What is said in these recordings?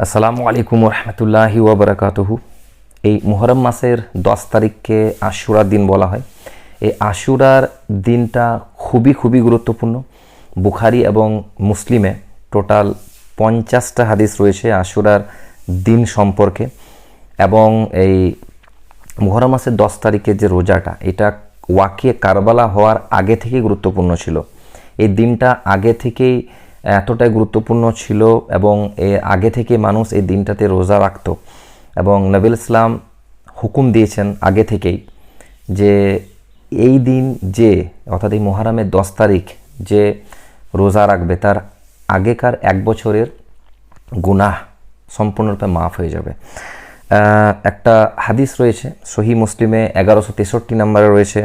আসসালামু আলাইকুম রহমতুল্লাহি ওবরাকাতুহু। এই মুহরম মাসের দশ তারিখকে আশুরার দিন বলা হয়। এই আশুরার দিনটা খুবই খুবই গুরুত্বপূর্ণ। বুখারি এবং মুসলিমে টোটাল পঞ্চাশটা হাদিস রয়েছে আশুরার দিন সম্পর্কে। এবং এই মুহরম মাসের দশ তারিখের যে রোজাটা, এটা ওয়াকিয়ে কারবালা হওয়ার আগে থেকেই গুরুত্বপূর্ণ ছিল। এই দিনটা আগে থেকেই এতটাই গুরুত্বপূর্ণ ছিল এবং এর আগে থেকে মানুষ এই দিনটাতে রোজা রাখত। এবং নবীল ইসলাম হুকুম দিয়েছেন আগে থেকেই যে এই দিন যে, অর্থাৎ এই মহারামের দশ তারিখ যে রোজা রাখবে, তার আগেকার এক বছরের গুনাহ সম্পূর্ণরূপে মাফ হয়ে যাবে। একটা হাদিস রয়েছে, সহি মুসলিমে এগারোশো তেষট্টি নম্বরে রয়েছে,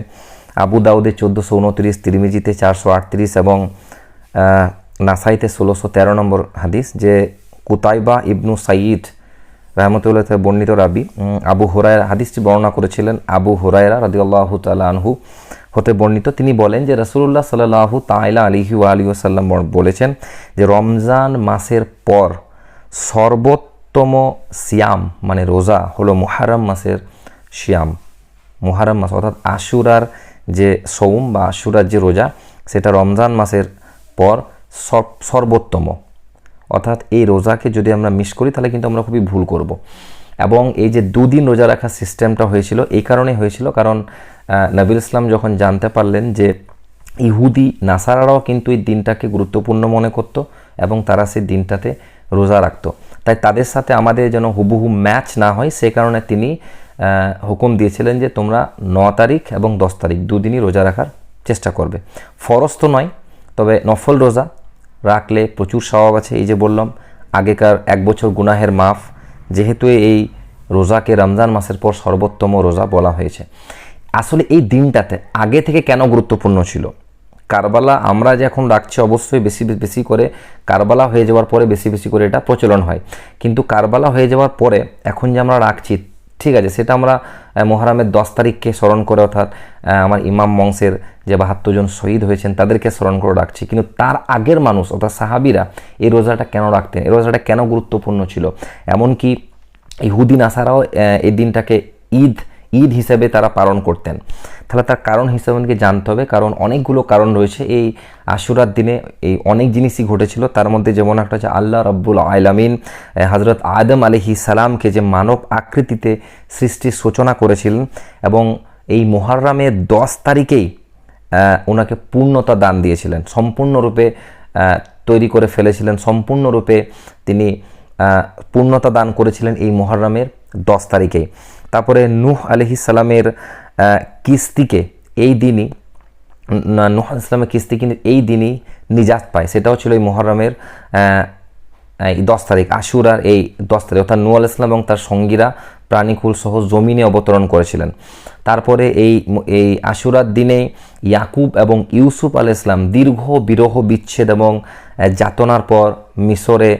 আবু দাউদে চোদ্দোশো উনত্রিশ, তিরমিজিতে চারশো আটত্রিশ এবং নাসাইতে ষোলোশো তেরো নম্বর হাদিস যে কুতাইবা ইবনু সাইদ রহমতুল্লাহ বর্ণিত রাবি আবু হুরায়রা হাদিসটি বর্ণনা করেছিলেন। আবু হুরায়রা রাদিউল্লাহ তালা আনহু হতে বর্ণিত। তিনি বলেন যে রসুল্লাহ সাল্লাহু তাইলা আলিহি আলী সাল্লাম বলেছেন যে রমজান মাসের পর সর্বোত্তম সিয়াম মানে রোজা, হলো মুহারম মাসের সিয়াম। মুহারম মাস অর্থাৎ আশুরার যে সৌম বা আশুরার যে রোজা, সেটা রমজান মাসের পর সর্বোত্তম। অর্থাৎ এই রোজাকে যদি আমরা মিস করি, তাহলে কিন্তু আমরা খুবই ভুল করব। এবং এই যে দুদিন রোজা রাখার সিস্টেমটা হয়েছিল, এই কারণে হয়েছিল কারণ নবীল ইসলাম যখন জানতে পারলেন যে ইহুদি, নাসারারাও কিন্তু এই দিনটাকে গুরুত্বপূর্ণ মনে করত এবং তারা সেই দিনটাতে রোজা রাখত। তাই তাদের সাথে আমাদের যেন হুবহু ম্যাচ না হয়, সে কারণে তিনি হুকুম দিয়েছিলেন যে তোমরা ন তারিখ এবং দশ তারিখ দুদিনই রোজা রাখার চেষ্টা করবে। ফরজ তো নয় তবে নফল রোজা রাখলে প্রচুর স্বভাব আছে, এই যে বললাম, আগেকার এক বছর গুনাহের মাফ, যেহেতু এই রোজাকে রমজান মাসের পর সর্বোত্তম রোজা বলা হয়েছে। আসলে এই দিনটাতে আগে থেকে কেন গুরুত্বপূর্ণ ছিল? কারবালা আমরা যে এখন রাখছি অবশ্যই বেশি বেশি করে কারবালা হয়ে যাওয়ার পরে বেশি বেশি করে এটা প্রচলন হয়। কিন্তু কারবালা হয়ে যাওয়ার পরে এখন যে আমরা রাখছি, ঠিক আছে, সেটা আমরা মহারামের দশ তারিখকে স্মরণ করে অর্থাৎ আমার ইমাম মংসের যে বাহাত্তর জন শহীদ হয়েছেন তাদেরকে স্মরণ করে রাখছি। কিন্তু তার আগের মানুষ অর্থাৎ সাহাবিরা এই রোজাটা কেন রাখতেন? এই রোজাটা কেন গুরুত্বপূর্ণ ছিল? এমনকি এই হুদিন আহ, এই দিনটাকে ঈদ ঈদ হিসেবে তারা পালন করতেন। তাহলে তার কারণ হিসেবে আমাদেরকে জানতে হবে, কারণ অনেকগুলো কারণ রয়েছে এই আশুরার দিনে, এই অনেক জিনিসই ঘটেছিল। তার মধ্যে যেমন একটা হচ্ছে আল্লাহ রব্বুল আলামিন হজরত আদম আলহি সালামকে যে মানব আকৃতিতে সৃষ্টির সূচনা করেছিলেন এবং এই মোহাররামের দশ তারিখেই ওনাকে পূর্ণতা দান দিয়েছিলেন। সম্পূর্ণরূপে তৈরি করে ফেলেছিলেন। সম্পূর্ণরূপে তিনি পূর্ণতা দান করেছিলেন এই মহরমের দশ তারিখে তারপরে নূহ আলহি সালামের কিস্তিকে এই দিনই নূহ আলাইহিস সালামের কিস্তি কিন্তু এই দিনই নিজাত পায়। সেটাও ছিল এই মহরমের এই দশ তারিখ। আশুরার এই দশ তারিখ। অর্থাৎ নূ আলাইহিস সালাম এবং তার সঙ্গীরা প্রাণীকুল সহ জমিনে অবতরণ করেছিলেন। তারপরে এই এই আশুরার দিনে ইয়াকুব এবং ইউসুফ আল ইসলাম দীর্ঘ বিরহ বিচ্ছেদ এবং যাতনার পর মিশরে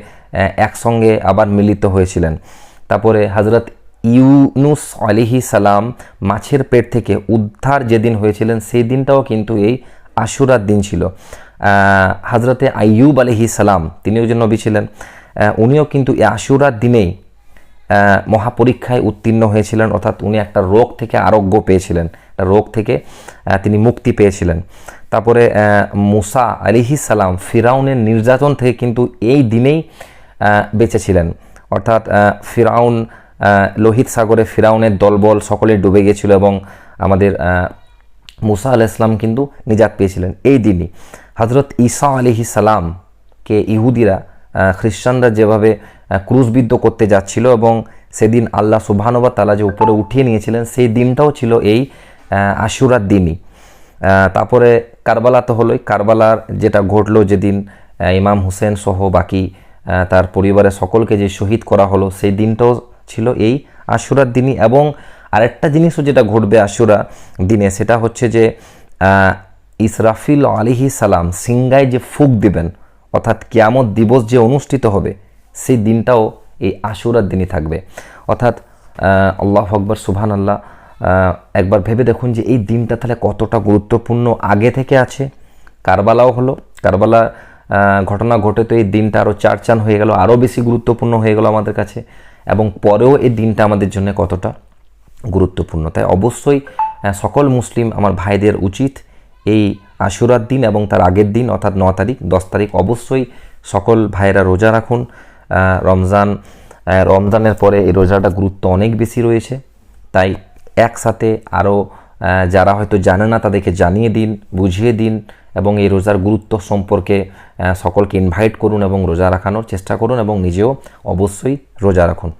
একসঙ্গে আবার মিলিত হয়েছিলেন। তারপরে হজরত ইউনুস আলিহি সালাম মাছের পেট থেকে উদ্ধার যেদিন হয়েছিলেন, সেই দিনটাও কিন্তু এই আশুরার দিন ছিল। হাজরতে আইয়ুব আলিহি সালাম, তিনিও যে নবী ছিলেন উনিও কিন্তু এই আশুরার দিনেই মহাপরীক্ষায় উত্তীর্ণ হয়েছিলেন, অর্থাৎ উনি একটা রোগ থেকে আরোগ্য পেয়েছিলেন। একটা রোগ থেকে তিনি মুক্তি পেয়েছিলেন। তারপরে মুসা আলিহি সালাম ফিরাউনের নির্যাতন থেকে কিন্তু এই দিনেই বেঁচেছিলেন অর্থাৎ ফিরাউন লোহিত সাগরে ফিরাউনের দলবল সকলে ডুবে গিয়েছিল এবং আমাদের মুসা আলাহ ইসলাম কিন্তু নিজাত পেয়েছিলেন এই দিনই। হজরত ঈসা আলিহি সালামকে ইহুদিরা খ্রিস্টানরা যেভাবে ক্রুশবিদ্ধ করতে যাচ্ছিল এবং সেদিন আল্লাহ সুবহানবা তালা যে উপরে উঠিয়ে নিয়েছিলেন সেই দিনটাও ছিল এই আশুরার দিনই। তারপরে কারবালা তো হলোই, কারবালার যেটা ঘটলো যেদিন ইমাম হুসেন সহ বাকি তার পরিবারের সকলকে যে শহীদ করা হলো সেই দিনটাও ছিল এই আশুরার দিনই। এবং আরেকটা জিনিসও যেটা ঘটবে আশুরা দিনে, সেটা হচ্ছে যে ইসরাফিল আলিহি সালাম সিঙ্গায় যে ফুক দিবেন, অর্থাৎ কিয়ামত দিবস যে অনুষ্ঠিত হবে, সেই দিনটাও এই আশুরার দিনই থাকবে। অর্থাৎ আল্লাহ আকবর সুবহান আল্লাহ একবার ভেবে দেখুন যে এই দিনটা তাহলে কতটা গুরুত্বপূর্ণ আগে থেকে আছে। কারবালাও হলো কারবালা ঘটনা ঘটে তো এই দিনটা আরও চার চান হয়ে গেল আরও বেশি গুরুত্বপূর্ণ হয়ে গেল আমাদের কাছে। এবং পরেও এই দিনটা আমাদের জন্য কতটা গুরুত্বপূর্ণ। তাই অবশ্যই সকল মুসলিম আমার ভাইদের উচিত এই আশুরার দিন এবং তার আগের দিন, অর্থাৎ ন তারিখ, দশ তারিখ অবশ্যই সকল ভাইয়েরা রোজা রাখুন। রমজান রমজানের পরে এই রোজাটা গুরুত্ব অনেক বেশি রয়েছে। তাই একসাথে আরও যারা হয়তো জানে না, তাদেরকে জানিয়ে দিন, বুঝিয়ে দিন এবং এই রোজার গুরুত্ব সম্পর্কে সকলকে ইনভাইট করুন এবং রোজা রাখানোর চেষ্টা করুন এবং নিজেও অবশ্যই রোজা রাখুন।